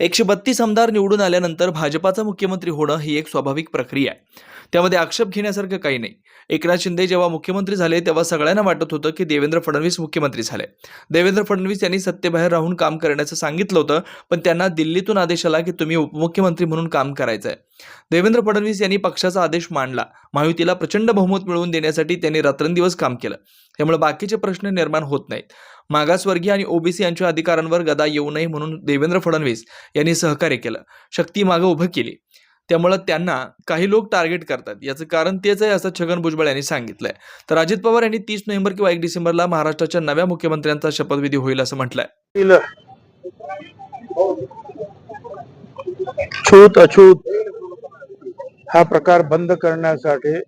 एकशे बत्तीस आमदार निवडून आल्यानंतर भाजपाचा मुख्यमंत्री होणं ही एक स्वाभाविक प्रक्रिया आहे. त्यामध्ये आक्षेप घेण्यासारखं काही नाही. एकनाथ शिंदे जेव्हा मुख्यमंत्री झाले तेव्हा सगळ्यांना वाटत होतं की देवेंद्र फडणवीस मुख्यमंत्री झाले. देवेंद्र फडणवीस यांनी सत्तेबाहेर राहून काम करण्याचं सांगितलं होतं पण त्यांना दिल्लीतून आदेश आला की तुम्ही उपमुख्यमंत्री म्हणून काम करायचं आहे देवेंद्र फडणवीस यांनी पक्षाचा आदेश मांडला. महायुतीला प्रचंड बहुमत मिळवून देण्यासाठी त्यांनी रात्रंदिवस काम केलं. त्यामुळे बाकीचे प्रश्न निर्माण होत नाहीत. मागासवर्गीय आणि ओबीसी यांच्या अधिकारांवर गदा येऊ नये म्हणून देवेंद्र फडणवीस यांनी सहकार्य केलं. शक्ती मागं उभं केली. त्यामुळं त्यांना काही लोक टार्गेट करतात. याचं कारण तेच आहे असं छगन भुजबळ यांनी सांगितलंय. तर अजित पवार यांनी तीस नोव्हेंबर किंवा एक डिसेंबरला महाराष्ट्राच्या नव्या मुख्यमंत्र्यांचा शपथविधी होईल असं म्हटलंय. छूत अछूत. हा प्रकार बंद करण्यासाठी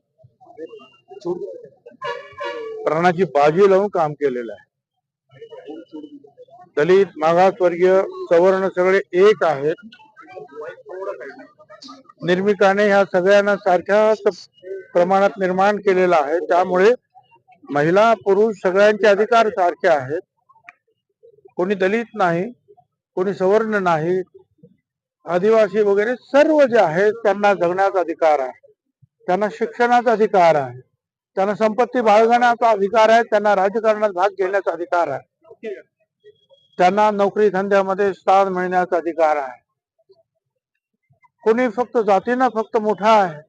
प्राणाची बाजी लावून काम केलेलं आहे. दलित मागासवर्गीय सवर्ण सगळे एक आहेत. निर्मिकाने ह्या सगळ्यांना सारख्याच प्रमाणात निर्माण केलेलं आहे. त्यामुळे महिला पुरुष सगळ्यांचे अधिकार सारखे आहेत. कोणी दलित नाही कोणी सवर्ण नाही. आदिवासी वगैरे सर्व जे आहेत त्यांना जगण्याचा अधिकार आहे. त्यांना शिक्षणाचा अधिकार आहे. त्यांना संपत्ती बाळगण्याचा अधिकार आहे. त्यांना राजकारणात भाग घेण्याचा अधिकार आहे. त्यांना नोकरी धंद्यामध्ये स्थान मिळण्याचा अधिकार आहे. कोणी फक्त जातीनं फक्त मोठा आहे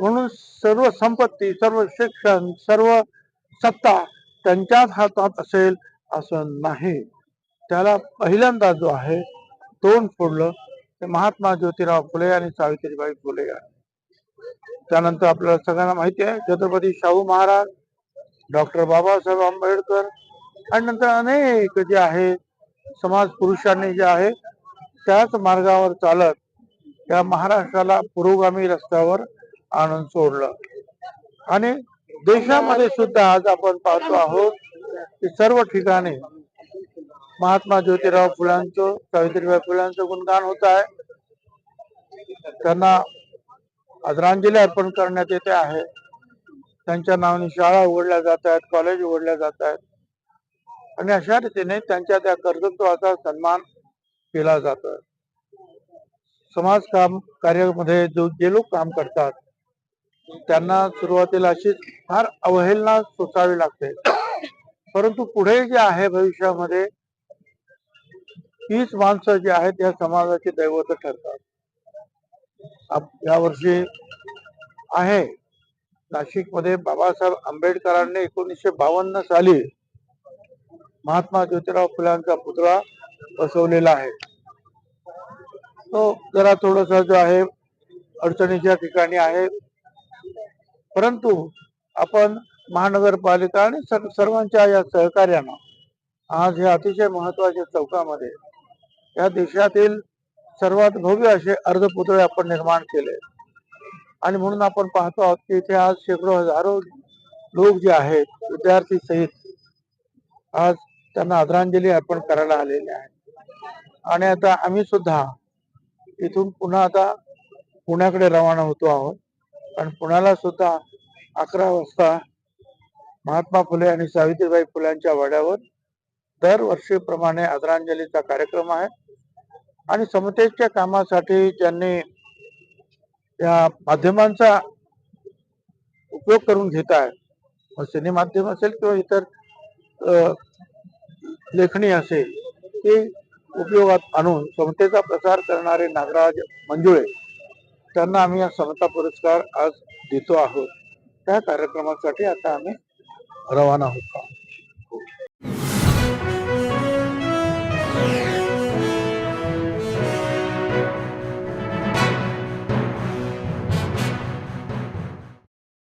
म्हणून सर्व संपत्ती सर्व शिक्षण सर्व सत्ता त्यांच्याच हातात असेल असं नाही. त्याला पहिल्यांदा जो आहे तोंड फोडलं ते महात्मा ज्योतिराव फुले आणि सावित्रीबाई फुले त्यानंतर आपल्याला सगळ्यांना माहिती आहे छत्रपती शाहू महाराज डॉक्टर बाबासाहेब आंबेडकर आणि नंतर अनेक जे आहे समाज पुरुषांनी जे आहे त्याच मार्गावर चालत या महाराष्ट्राला पुरोगामी रस्त्यावर आणून सोडलं. आणि देशामध्ये सुद्धा आज आपण पाहतो आहोत की सर्व ठिकाणी महात्मा ज्योतिराव फुलांचं सावित्रीबाई फुलांचं गुणगान होत आहे. त्यांना आदरांजली अर्पण करण्यात येते आहे. त्यांच्या नावाने शाळा उघडल्या जात आहेत कॉलेज उघडल्या जात आहेत. आणि अशा रीतीने त्यांच्या त्या कर्तृत्वाचा सन्मान केला जातो समाज काम कार्यामध्ये जो जे लोक काम करतात त्यांना सुरुवातीला अशी फार अवहेलना सोसावी लागते. परंतु पुढे जे आहे भविष्यामध्ये तीच माणसं जी आहेत या समाजाची दैवत ठरतात. यावर्षी आहे. नाशिकमध्ये बाबासाहेब आंबेडकरांनी एकोणीसशे बावन्न साली महात्मा ज्योतिराव फुलांचा पुतळा बसवलेला आहे. तो जरा थोडासा जो आहे अडचणीच्या ठिकाणी आहे. परंतु आपण महानगरपालिका आणि सर्वांच्या या सहकार्यानं आज हे अतिशय महत्त्वाच्या चौकामध्ये या देशातील सर्वात भव्य असे अर्धपुतळे आपण निर्माण केले. आणि म्हणून आपण पाहतो आहोत की इथे आज शेकडो हजारो लोक जे आहेत विद्यार्थी सहित आज त्यांना आदरांजली अर्पण करायला आलेले आहे आणि आता आम्ही सुद्धा इथून पुन्हा आता पुण्याकडे रवाना होतो आहोत. पण पुण्याला सुद्धा अकरा वाजता महात्मा फुले आणि सावित्रीबाई फुल्यांच्या वाड्यावर दरवर्षीप्रमाणे आदरांजलीचा कार्यक्रम आहे. आणि समतेच्या कामासाठी ज्यांनी या माध्यमांचा उपयोग करून घेत आहे. मग सिने माध्यम असेल किंवा इतर लेखणी असेल ते उपयोगात आणून समतेचा प्रसार करणारे नागराज मंजुळे त्यांना आम्ही हा समता पुरस्कार आज देतो आहोत. त्या कार्यक्रमासाठी आता आम्ही रवाना होतो. आहोत